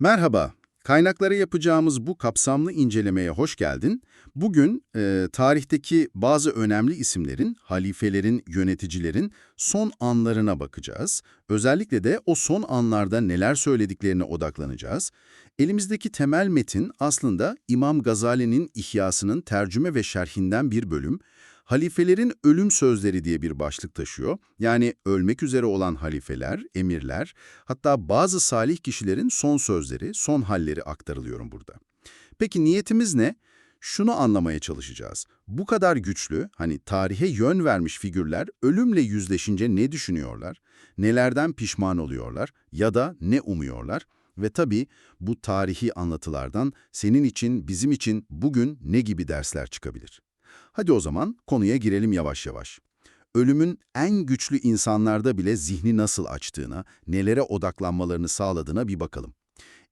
Merhaba, kaynaklara yapacağımız bu kapsamlı incelemeye hoş geldin. Bugün e, tarihteki bazı önemli isimlerin, halifelerin, yöneticilerin son anlarına bakacağız. Özellikle de o son anlarda neler söylediklerine odaklanacağız. Elimizdeki temel metin aslında İmam Gazali'nin İhyası'nın tercüme ve şerhinden bir bölüm. Halifelerin ölüm sözleri diye bir başlık taşıyor. Yani ölmek üzere olan halifeler, emirler, hatta bazı salih kişilerin son sözleri, son halleri aktarılıyorum burada. Peki niyetimiz ne? Şunu anlamaya çalışacağız. Bu kadar güçlü, hani tarihe yön vermiş figürler ölümle yüzleşince ne düşünüyorlar, nelerden pişman oluyorlar ya da ne umuyorlar? Ve tabii bu tarihi anlatılardan senin için, bizim için bugün ne gibi dersler çıkabilir? Hadi o zaman konuya girelim yavaş yavaş. Ölümün en güçlü insanlarda bile zihni nasıl açtığına, nelere odaklanmalarını sağladığına bir bakalım.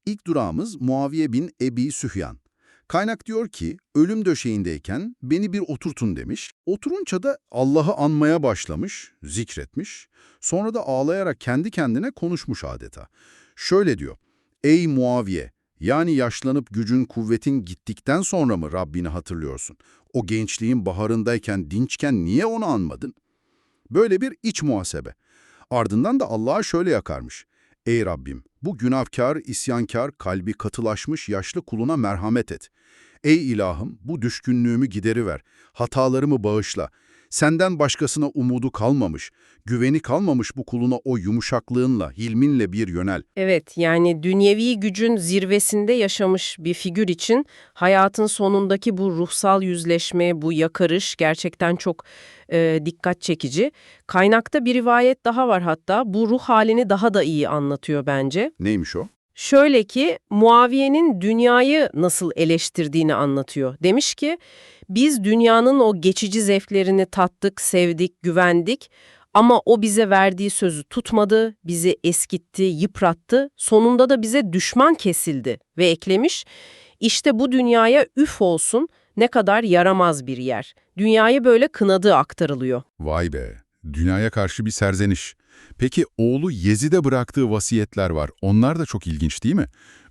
İlk durağımız Muaviye bin Ebi Sühyan. Kaynak diyor ki, ölüm döşeğindeyken beni bir oturtun demiş. Oturunca da Allah'ı anmaya başlamış, zikretmiş. Sonra da ağlayarak kendi kendine konuşmuş adeta. Şöyle diyor, Ey Muaviye! Yani yaşlanıp gücün, kuvvetin gittikten sonra mı Rabbini hatırlıyorsun? O gençliğin baharındayken, dinçken niye onu anmadın? Böyle bir iç muhasebe. Ardından da Allah'a şöyle yakarmış. Ey Rabbim, bu günahkar, isyankar, kalbi katılaşmış yaşlı kuluna merhamet et. Ey ilahım, bu düşkünlüğümü gideriver, hatalarımı bağışla. Senden başkasına umudu kalmamış, güveni kalmamış bu kuluna o yumuşaklığınla, hilminle bir yönel. Evet, yani dünyevi gücün zirvesinde yaşamış bir figür için hayatın sonundaki bu ruhsal yüzleşme, bu yakarış gerçekten çok e, dikkat çekici. Kaynakta bir rivayet daha var hatta, bu ruh halini daha da iyi anlatıyor bence. Neymiş o? Şöyle ki, Muaviye'nin dünyayı nasıl eleştirdiğini anlatıyor. Demiş ki, biz dünyanın o geçici zevklerini tattık, sevdik, güvendik ama o bize verdiği sözü tutmadı, bizi eskitti, yıprattı, sonunda da bize düşman kesildi ve eklemiş, işte bu dünyaya üf olsun ne kadar yaramaz bir yer. Dünyayı böyle kınadığı aktarılıyor. Vay be, dünyaya karşı bir serzeniş. Peki oğlu Yezid'e bıraktığı vasiyetler var. Onlar da çok ilginç değil mi?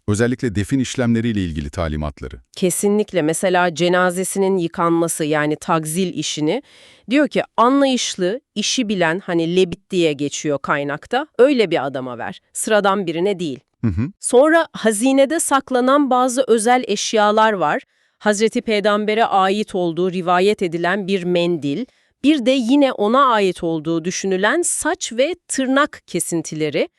Özellikle defin işlemleriyle ilgili talimatları. Kesinlikle mesela cenazesinin yıkanması yani takzil işini diyor ki anlayışlı, işi bilen hani lebit diye geçiyor kaynakta öyle bir adama ver. Sıradan birine değil. Hı hı. Sonra hazinede saklanan bazı özel eşyalar var. Hazreti Peygamber'e ait olduğu rivayet edilen bir mendil, bir de yine ona ait olduğu düşünülen saç ve tırnak kesintileri.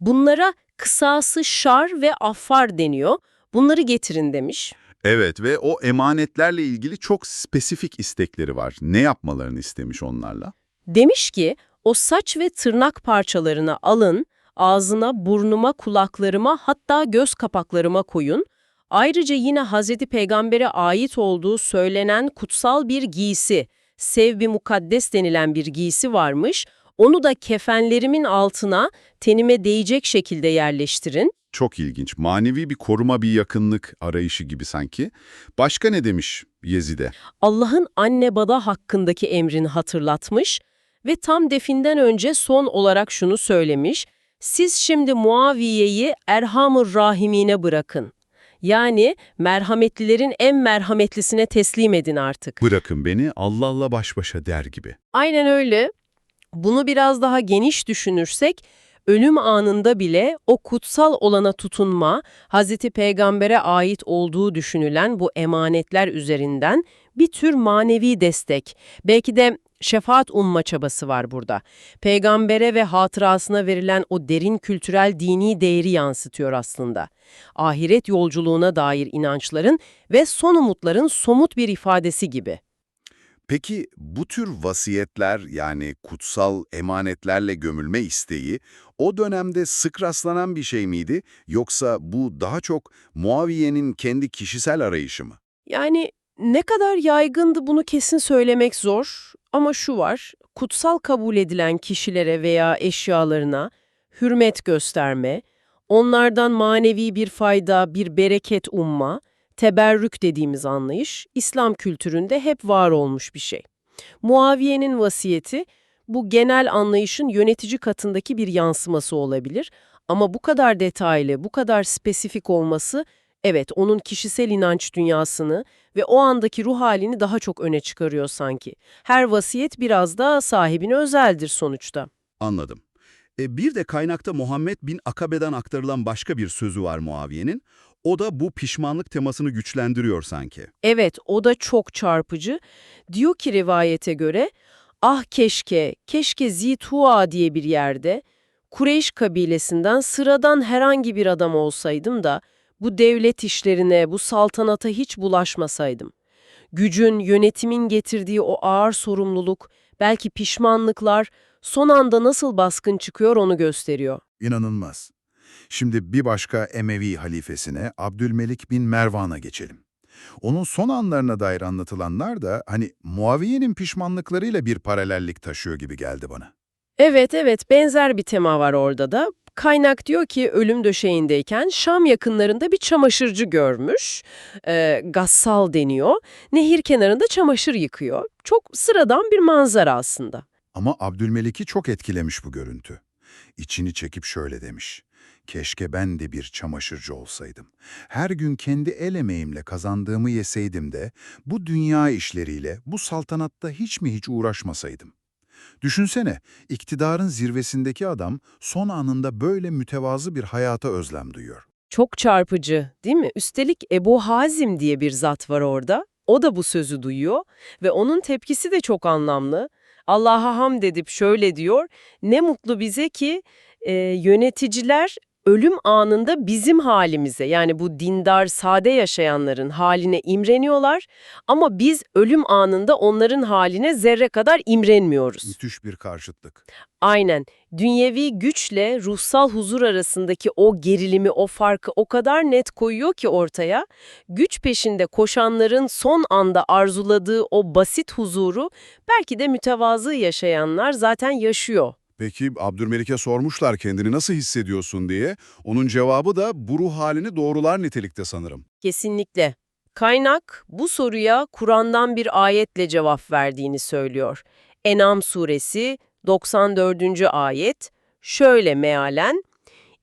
Bunlara kısası şar ve affar deniyor. Bunları getirin demiş. Evet ve o emanetlerle ilgili çok spesifik istekleri var. Ne yapmalarını istemiş onlarla? Demiş ki o saç ve tırnak parçalarını alın, ağzına, burnuma, kulaklarıma hatta göz kapaklarıma koyun. Ayrıca yine Hazreti Peygamber'e ait olduğu söylenen kutsal bir giysi, sevbi mukaddes denilen bir giysi varmış. Onu da kefenlerimin altına tenime değecek şekilde yerleştirin. Çok ilginç. Manevi bir koruma, bir yakınlık arayışı gibi sanki. Başka ne demiş Yezid'e? Allah'ın anne baba hakkındaki emrini hatırlatmış ve tam definden önce son olarak şunu söylemiş. Siz şimdi Muaviye'yi Erhamur Rahimine bırakın. Yani merhametlilerin en merhametlisine teslim edin artık. Bırakın beni Allah'la baş başa der gibi. Aynen öyle. Bunu biraz daha geniş düşünürsek, ölüm anında bile o kutsal olana tutunma, Hazreti Peygamber'e ait olduğu düşünülen bu emanetler üzerinden bir tür manevi destek, belki de şefaat umma çabası var burada. Peygambere ve hatırasına verilen o derin kültürel dini değeri yansıtıyor aslında. Ahiret yolculuğuna dair inançların ve son umutların somut bir ifadesi gibi. Peki bu tür vasiyetler yani kutsal emanetlerle gömülme isteği o dönemde sık rastlanan bir şey miydi yoksa bu daha çok Muaviye'nin kendi kişisel arayışı mı? Yani ne kadar yaygındı bunu kesin söylemek zor ama şu var, kutsal kabul edilen kişilere veya eşyalarına hürmet gösterme, onlardan manevi bir fayda, bir bereket umma, teberrük dediğimiz anlayış İslam kültüründe hep var olmuş bir şey. Muaviye'nin vasiyeti bu genel anlayışın yönetici katındaki bir yansıması olabilir Ama bu kadar detaylı, bu kadar spesifik olması, evet onun kişisel inanç dünyasını ve o andaki ruh halini daha çok öne çıkarıyor sanki. Her vasiyet biraz da sahibine özeldir sonuçta. Anladım. E, bir de kaynakta Muhammed bin Akabe'den aktarılan başka bir sözü var Muaviye'nin. O da bu pişmanlık temasını güçlendiriyor sanki. Evet, o da çok çarpıcı. Diyor ki rivayete göre, ah keşke, keşke Zitua diye bir yerde, Kureyş kabilesinden sıradan herhangi bir adam olsaydım da, bu devlet işlerine, bu saltanata hiç bulaşmasaydım. Gücün, yönetimin getirdiği o ağır sorumluluk, belki pişmanlıklar, son anda nasıl baskın çıkıyor onu gösteriyor. İnanılmaz. Şimdi bir başka Emevi halifesine Abdülmelik bin Mervan'a geçelim. Onun son anlarına dair anlatılanlar da hani Muaviye'nin pişmanlıklarıyla bir paralellik taşıyor gibi geldi bana. Evet evet benzer bir tema var orada da. Kaynak diyor ki ölüm döşeğindeyken Şam yakınlarında bir çamaşırcı görmüş. Ee, gassal deniyor. Nehir kenarında çamaşır yıkıyor. Çok sıradan bir manzara aslında. Ama Abdülmelik'i çok etkilemiş bu görüntü. İçini çekip şöyle demiş. Keşke ben de bir çamaşırcı olsaydım. Her gün kendi el emeğimle kazandığımı yeseydim de bu dünya işleriyle, bu saltanatta hiç mi hiç uğraşmasaydım. Düşünsene, iktidarın zirvesindeki adam son anında böyle mütevazı bir hayata özlem duyuyor. Çok çarpıcı değil mi? Üstelik Ebu Hazim diye bir zat var orada. O da bu sözü duyuyor ve onun tepkisi de çok anlamlı. Allah'a hamd edip şöyle diyor, ne mutlu bize ki e, yöneticiler ölüm anında bizim halimize yani bu dindar, sade yaşayanların haline imreniyorlar ama biz ölüm anında onların haline zerre kadar imrenmiyoruz. Müthiş bir karşıtlık. Aynen. Dünyevi güçle ruhsal huzur arasındaki o gerilimi, o farkı o kadar net koyuyor ki ortaya. Güç peşinde koşanların son anda arzuladığı o basit huzuru belki de mütevazı yaşayanlar zaten yaşıyor. Peki Abdülmelik'e sormuşlar kendini nasıl hissediyorsun diye. Onun cevabı da bu ruh halini doğrular nitelikte sanırım. Kesinlikle. Kaynak bu soruya Kur'an'dan bir ayetle cevap verdiğini söylüyor. En'am suresi 94. ayet şöyle mealen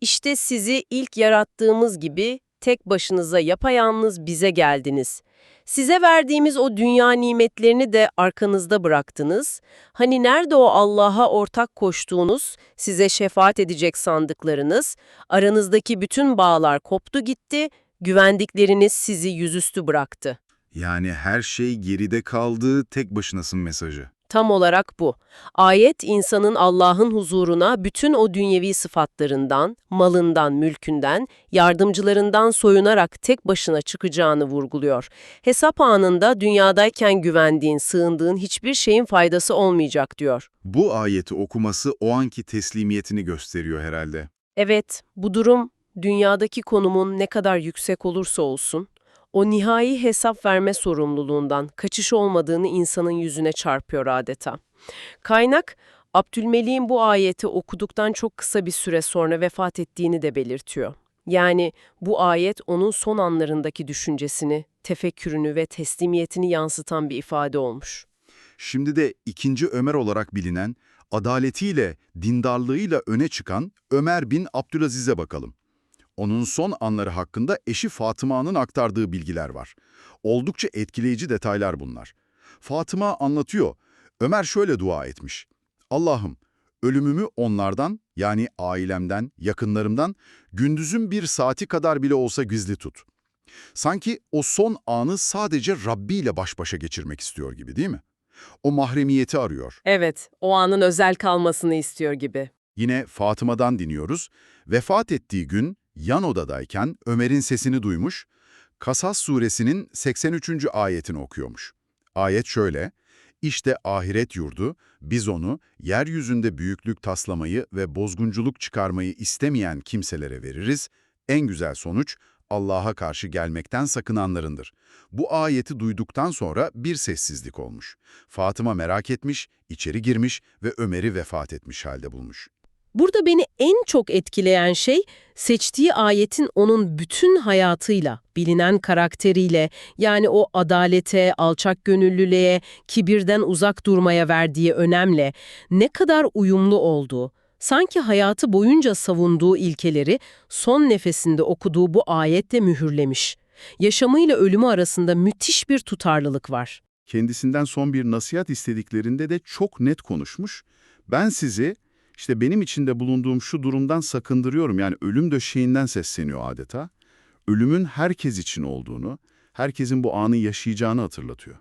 İşte sizi ilk yarattığımız gibi tek başınıza yapayalnız bize geldiniz. Size verdiğimiz o dünya nimetlerini de arkanızda bıraktınız. Hani nerede o Allah'a ortak koştuğunuz, size şefaat edecek sandıklarınız, aranızdaki bütün bağlar koptu gitti, güvendikleriniz sizi yüzüstü bıraktı. Yani her şey geride kaldı, tek başınasın mesajı. Tam olarak bu. Ayet insanın Allah'ın huzuruna bütün o dünyevi sıfatlarından, malından, mülkünden, yardımcılarından soyunarak tek başına çıkacağını vurguluyor. Hesap anında dünyadayken güvendiğin, sığındığın hiçbir şeyin faydası olmayacak diyor. Bu ayeti okuması o anki teslimiyetini gösteriyor herhalde. Evet, bu durum dünyadaki konumun ne kadar yüksek olursa olsun, o nihai hesap verme sorumluluğundan kaçış olmadığını insanın yüzüne çarpıyor adeta. Kaynak, Abdülmelik'in bu ayeti okuduktan çok kısa bir süre sonra vefat ettiğini de belirtiyor. Yani bu ayet onun son anlarındaki düşüncesini, tefekkürünü ve teslimiyetini yansıtan bir ifade olmuş. Şimdi de ikinci Ömer olarak bilinen, adaletiyle, dindarlığıyla öne çıkan Ömer bin Abdülaziz'e bakalım. Onun son anları hakkında eşi Fatıma'nın aktardığı bilgiler var. Oldukça etkileyici detaylar bunlar. Fatıma anlatıyor, Ömer şöyle dua etmiş. Allah'ım, ölümümü onlardan, yani ailemden, yakınlarımdan, gündüzün bir saati kadar bile olsa gizli tut. Sanki o son anı sadece Rabbi ile baş başa geçirmek istiyor gibi değil mi? O mahremiyeti arıyor. Evet, o anın özel kalmasını istiyor gibi. Yine Fatıma'dan dinliyoruz. Vefat ettiği gün yan odadayken Ömer'in sesini duymuş, Kasas suresinin 83. ayetini okuyormuş. Ayet şöyle, İşte ahiret yurdu, biz onu yeryüzünde büyüklük taslamayı ve bozgunculuk çıkarmayı istemeyen kimselere veririz. En güzel sonuç, Allah'a karşı gelmekten sakınanlarındır. Bu ayeti duyduktan sonra bir sessizlik olmuş. Fatıma merak etmiş, içeri girmiş ve Ömer'i vefat etmiş halde bulmuş. Burada beni en çok etkileyen şey seçtiği ayetin onun bütün hayatıyla, bilinen karakteriyle yani o adalete, alçak gönüllülüğe, kibirden uzak durmaya verdiği önemle ne kadar uyumlu olduğu. Sanki hayatı boyunca savunduğu ilkeleri son nefesinde okuduğu bu ayette mühürlemiş. Yaşamıyla ölümü arasında müthiş bir tutarlılık var. Kendisinden son bir nasihat istediklerinde de çok net konuşmuş. Ben sizi işte benim içinde bulunduğum şu durumdan sakındırıyorum. Yani ölüm döşeğinden sesleniyor adeta. Ölümün herkes için olduğunu, herkesin bu anı yaşayacağını hatırlatıyor.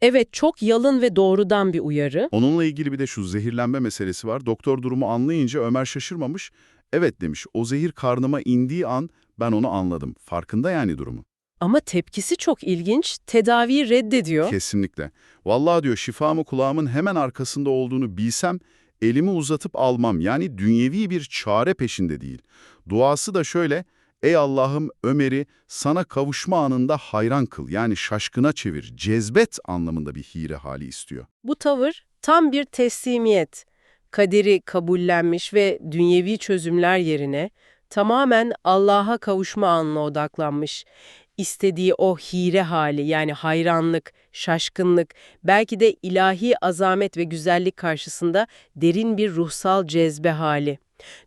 Evet, çok yalın ve doğrudan bir uyarı. Onunla ilgili bir de şu zehirlenme meselesi var. Doktor durumu anlayınca Ömer şaşırmamış. Evet demiş, o zehir karnıma indiği an ben onu anladım. Farkında yani durumu. Ama tepkisi çok ilginç. Tedaviyi reddediyor. Kesinlikle. Vallahi diyor şifamı kulağımın hemen arkasında olduğunu bilsem elimi uzatıp almam. Yani dünyevi bir çare peşinde değil. Duası da şöyle, ey Allah'ım Ömer'i sana kavuşma anında hayran kıl. Yani şaşkına çevir, cezbet anlamında bir hire hali istiyor. Bu tavır tam bir teslimiyet. Kaderi kabullenmiş ve dünyevi çözümler yerine tamamen Allah'a kavuşma anına odaklanmış. İstediği o hire hali yani hayranlık, şaşkınlık, belki de ilahi azamet ve güzellik karşısında derin bir ruhsal cezbe hali.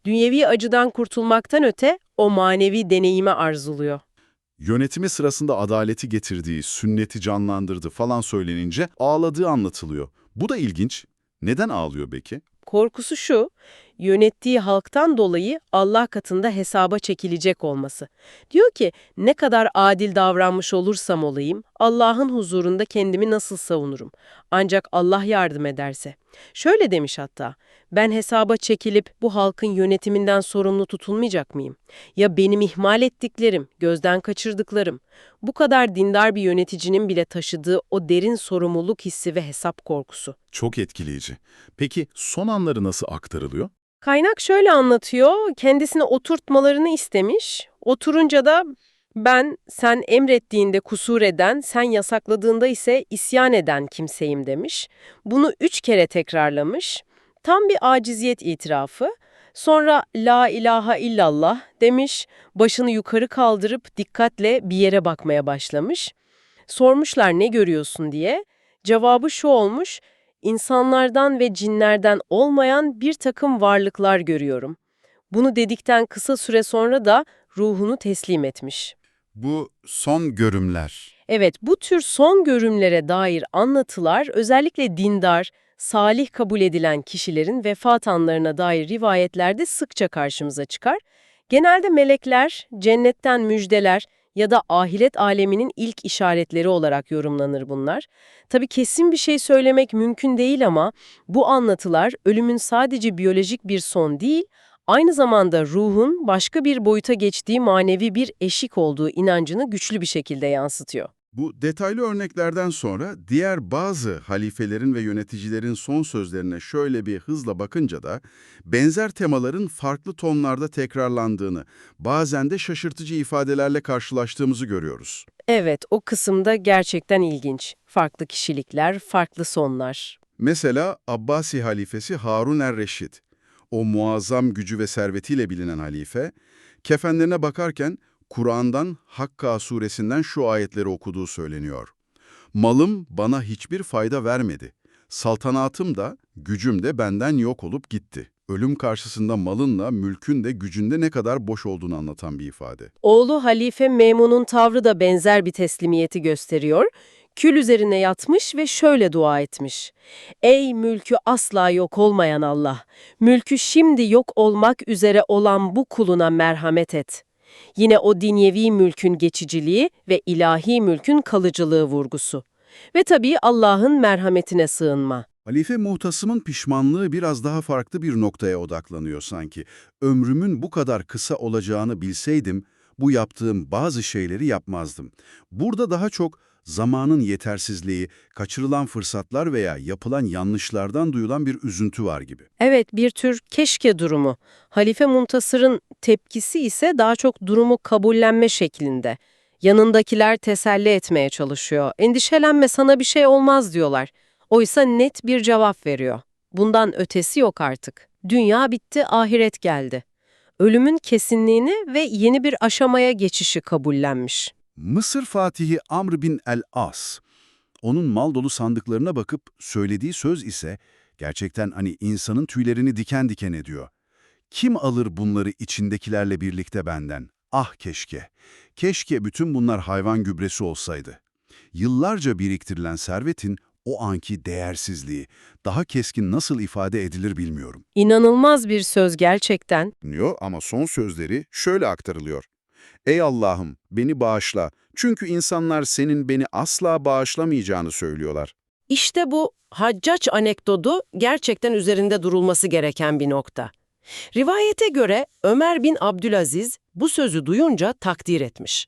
Dünyevi acıdan kurtulmaktan öte o manevi deneyime arzuluyor. Yönetimi sırasında adaleti getirdiği, sünneti canlandırdı falan söylenince ağladığı anlatılıyor. Bu da ilginç. Neden ağlıyor peki? Korkusu şu, yönettiği halktan dolayı Allah katında hesaba çekilecek olması. Diyor ki, ne kadar adil davranmış olursam olayım, Allah'ın huzurunda kendimi nasıl savunurum? Ancak Allah yardım ederse. Şöyle demiş hatta, ben hesaba çekilip bu halkın yönetiminden sorumlu tutulmayacak mıyım? Ya benim ihmal ettiklerim, gözden kaçırdıklarım? Bu kadar dindar bir yöneticinin bile taşıdığı o derin sorumluluk hissi ve hesap korkusu. Çok etkileyici. Peki son anları nasıl aktarılıyor? Kaynak şöyle anlatıyor, kendisine oturtmalarını istemiş. Oturunca da ben sen emrettiğinde kusur eden, sen yasakladığında ise isyan eden kimseyim demiş. Bunu üç kere tekrarlamış. Tam bir aciziyet itirafı. Sonra la ilahe illallah demiş, başını yukarı kaldırıp dikkatle bir yere bakmaya başlamış. Sormuşlar ne görüyorsun diye. Cevabı şu olmuş, insanlardan ve cinlerden olmayan bir takım varlıklar görüyorum. Bunu dedikten kısa süre sonra da ruhunu teslim etmiş. Bu son görümler. Evet, bu tür son görümlere dair anlatılar özellikle dindar, salih kabul edilen kişilerin vefat anlarına dair rivayetlerde sıkça karşımıza çıkar. Genelde melekler, cennetten müjdeler ya da ahiret aleminin ilk işaretleri olarak yorumlanır bunlar. Tabii kesin bir şey söylemek mümkün değil ama bu anlatılar ölümün sadece biyolojik bir son değil, aynı zamanda ruhun başka bir boyuta geçtiği manevi bir eşik olduğu inancını güçlü bir şekilde yansıtıyor. Bu detaylı örneklerden sonra diğer bazı halifelerin ve yöneticilerin son sözlerine şöyle bir hızla bakınca da benzer temaların farklı tonlarda tekrarlandığını, bazen de şaşırtıcı ifadelerle karşılaştığımızı görüyoruz. Evet, o kısımda gerçekten ilginç. Farklı kişilikler, farklı sonlar. Mesela Abbasi halifesi Harun er-Reşid, o muazzam gücü ve servetiyle bilinen halife, kefenlerine bakarken Kur'an'dan Hakka suresinden şu ayetleri okuduğu söyleniyor. Malım bana hiçbir fayda vermedi. Saltanatım da, gücüm de benden yok olup gitti. Ölüm karşısında malınla, mülkün de gücünde ne kadar boş olduğunu anlatan bir ifade. Oğlu Halife Memun'un tavrı da benzer bir teslimiyeti gösteriyor. Kül üzerine yatmış ve şöyle dua etmiş. Ey mülkü asla yok olmayan Allah! Mülkü şimdi yok olmak üzere olan bu kuluna merhamet et. Yine o dinyevi mülkün geçiciliği ve ilahi mülkün kalıcılığı vurgusu. Ve tabii Allah'ın merhametine sığınma. Halife Muhtasım'ın pişmanlığı biraz daha farklı bir noktaya odaklanıyor sanki. Ömrümün bu kadar kısa olacağını bilseydim, bu yaptığım bazı şeyleri yapmazdım. Burada daha çok zamanın yetersizliği, kaçırılan fırsatlar veya yapılan yanlışlardan duyulan bir üzüntü var gibi. Evet, bir tür keşke durumu. Halife Muntasır'ın tepkisi ise daha çok durumu kabullenme şeklinde. Yanındakiler teselli etmeye çalışıyor. Endişelenme sana bir şey olmaz diyorlar. Oysa net bir cevap veriyor. Bundan ötesi yok artık. Dünya bitti, ahiret geldi. Ölümün kesinliğini ve yeni bir aşamaya geçişi kabullenmiş. Mısır Fatihi Amr bin el-As, onun mal dolu sandıklarına bakıp söylediği söz ise gerçekten hani insanın tüylerini diken diken ediyor. Kim alır bunları içindekilerle birlikte benden? Ah keşke. Keşke bütün bunlar hayvan gübresi olsaydı. Yıllarca biriktirilen servetin o anki değersizliği daha keskin nasıl ifade edilir bilmiyorum. İnanılmaz bir söz gerçekten. diyor ama son sözleri şöyle aktarılıyor. Ey Allah'ım beni bağışla çünkü insanlar senin beni asla bağışlamayacağını söylüyorlar. İşte bu haccaç anekdodu gerçekten üzerinde durulması gereken bir nokta. Rivayete göre Ömer bin Abdülaziz bu sözü duyunca takdir etmiş.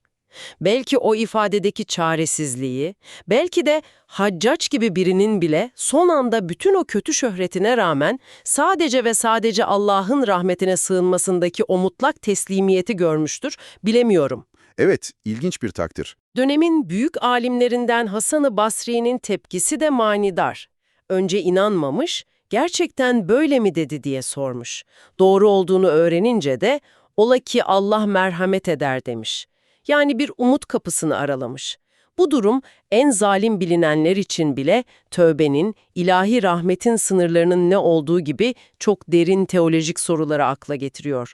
Belki o ifadedeki çaresizliği, belki de haccaç gibi birinin bile son anda bütün o kötü şöhretine rağmen sadece ve sadece Allah'ın rahmetine sığınmasındaki o mutlak teslimiyeti görmüştür, bilemiyorum. Evet, ilginç bir takdir. Dönemin büyük alimlerinden Hasan-ı Basri'nin tepkisi de manidar. Önce inanmamış, gerçekten böyle mi dedi diye sormuş. Doğru olduğunu öğrenince de ola ki Allah merhamet eder demiş. Yani bir umut kapısını aralamış. Bu durum en zalim bilinenler için bile tövbenin, ilahi rahmetin sınırlarının ne olduğu gibi çok derin teolojik soruları akla getiriyor.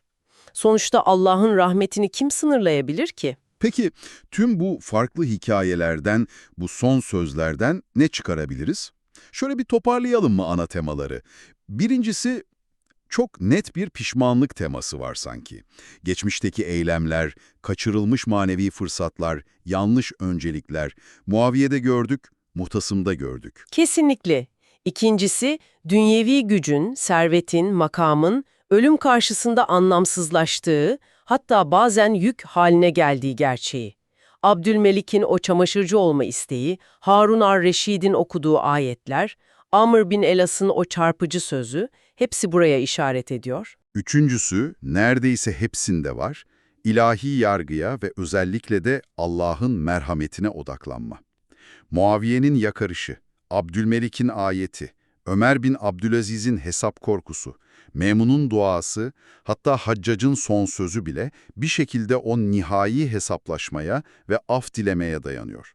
Sonuçta Allah'ın rahmetini kim sınırlayabilir ki? Peki tüm bu farklı hikayelerden, bu son sözlerden ne çıkarabiliriz? Şöyle bir toparlayalım mı ana temaları? Birincisi çok net bir pişmanlık teması var sanki. Geçmişteki eylemler, kaçırılmış manevi fırsatlar, yanlış öncelikler, Muaviye'de gördük, Muhtasım'da gördük. Kesinlikle. İkincisi, dünyevi gücün, servetin, makamın ölüm karşısında anlamsızlaştığı, hatta bazen yük haline geldiği gerçeği. Abdülmelik'in o çamaşırcı olma isteği, Harun ar-Reşid'in okuduğu ayetler, Amr bin Elas'ın o çarpıcı sözü, hepsi buraya işaret ediyor. Üçüncüsü, neredeyse hepsinde var, ilahi yargıya ve özellikle de Allah'ın merhametine odaklanma. Muaviye'nin yakarışı, Abdülmelik'in ayeti, Ömer bin Abdülaziz'in hesap korkusu, Memun'un duası, hatta Haccac'ın son sözü bile bir şekilde o nihai hesaplaşmaya ve af dilemeye dayanıyor.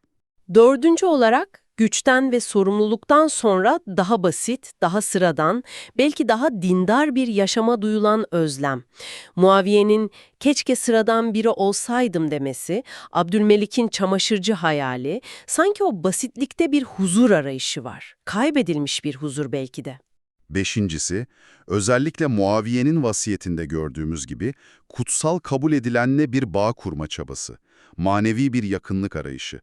Dördüncü olarak güçten ve sorumluluktan sonra daha basit, daha sıradan, belki daha dindar bir yaşama duyulan özlem. Muaviye'nin keşke sıradan biri olsaydım demesi, Abdülmelik'in çamaşırcı hayali, sanki o basitlikte bir huzur arayışı var. Kaybedilmiş bir huzur belki de. Beşincisi, özellikle Muaviye'nin vasiyetinde gördüğümüz gibi kutsal kabul edilenle bir bağ kurma çabası, manevi bir yakınlık arayışı.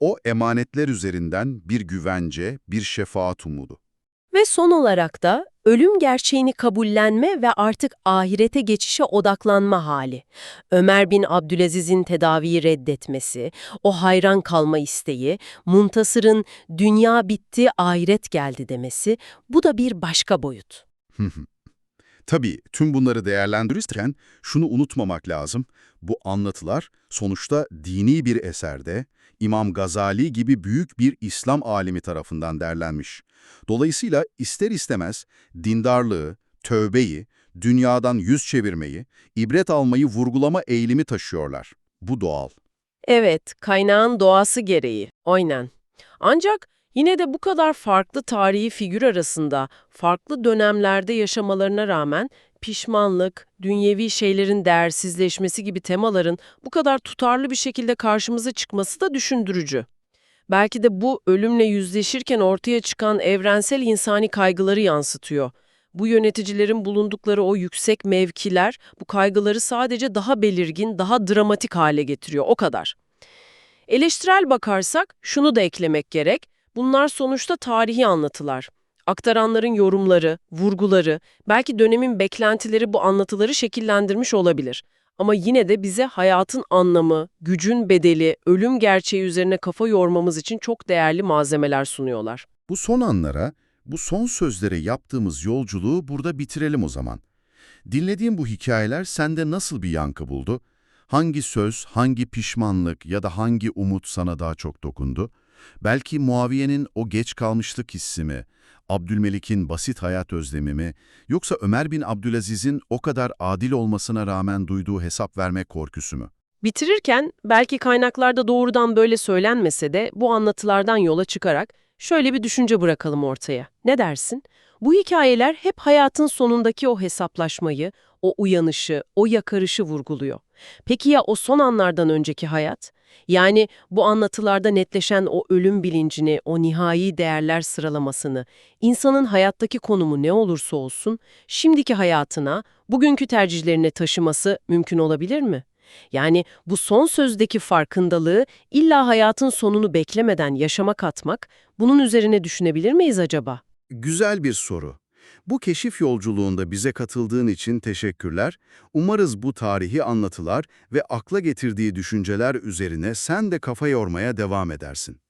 O emanetler üzerinden bir güvence, bir şefaat umudu. Ve son olarak da ölüm gerçeğini kabullenme ve artık ahirete geçişe odaklanma hali. Ömer bin Abdülaziz'in tedaviyi reddetmesi, o hayran kalma isteği, Muntasır'ın dünya bitti, ahiret geldi demesi, bu da bir başka boyut. Tabii tüm bunları değerlendirirken şunu unutmamak lazım. Bu anlatılar sonuçta dini bir eserde İmam Gazali gibi büyük bir İslam alimi tarafından derlenmiş. Dolayısıyla ister istemez dindarlığı, tövbeyi, dünyadan yüz çevirmeyi, ibret almayı vurgulama eğilimi taşıyorlar. Bu doğal. Evet, kaynağın doğası gereği, oynan. Ancak yine de bu kadar farklı tarihi figür arasında, farklı dönemlerde yaşamalarına rağmen pişmanlık, dünyevi şeylerin değersizleşmesi gibi temaların bu kadar tutarlı bir şekilde karşımıza çıkması da düşündürücü. Belki de bu ölümle yüzleşirken ortaya çıkan evrensel insani kaygıları yansıtıyor. Bu yöneticilerin bulundukları o yüksek mevkiler bu kaygıları sadece daha belirgin, daha dramatik hale getiriyor, o kadar. Eleştirel bakarsak şunu da eklemek gerek, bunlar sonuçta tarihi anlatılar. Aktaranların yorumları, vurguları, belki dönemin beklentileri bu anlatıları şekillendirmiş olabilir. Ama yine de bize hayatın anlamı, gücün bedeli, ölüm gerçeği üzerine kafa yormamız için çok değerli malzemeler sunuyorlar. Bu son anlara, bu son sözlere yaptığımız yolculuğu burada bitirelim o zaman. Dinlediğin bu hikayeler sende nasıl bir yankı buldu? Hangi söz, hangi pişmanlık ya da hangi umut sana daha çok dokundu? Belki Muaviye'nin o geç kalmışlık hissi mi, Abdülmelik'in basit hayat özlemi mi, yoksa Ömer bin Abdülaziz'in o kadar adil olmasına rağmen duyduğu hesap verme korkusu mu? Bitirirken belki kaynaklarda doğrudan böyle söylenmese de bu anlatılardan yola çıkarak şöyle bir düşünce bırakalım ortaya. Ne dersin? Bu hikayeler hep hayatın sonundaki o hesaplaşmayı, o uyanışı, o yakarışı vurguluyor. Peki ya o son anlardan önceki hayat? Yani bu anlatılarda netleşen o ölüm bilincini, o nihai değerler sıralamasını, insanın hayattaki konumu ne olursa olsun, şimdiki hayatına, bugünkü tercihlerine taşıması mümkün olabilir mi? Yani bu son sözdeki farkındalığı illa hayatın sonunu beklemeden yaşama katmak, bunun üzerine düşünebilir miyiz acaba? Güzel bir soru. Bu keşif yolculuğunda bize katıldığın için teşekkürler. Umarız bu tarihi anlatılar ve akla getirdiği düşünceler üzerine sen de kafa yormaya devam edersin.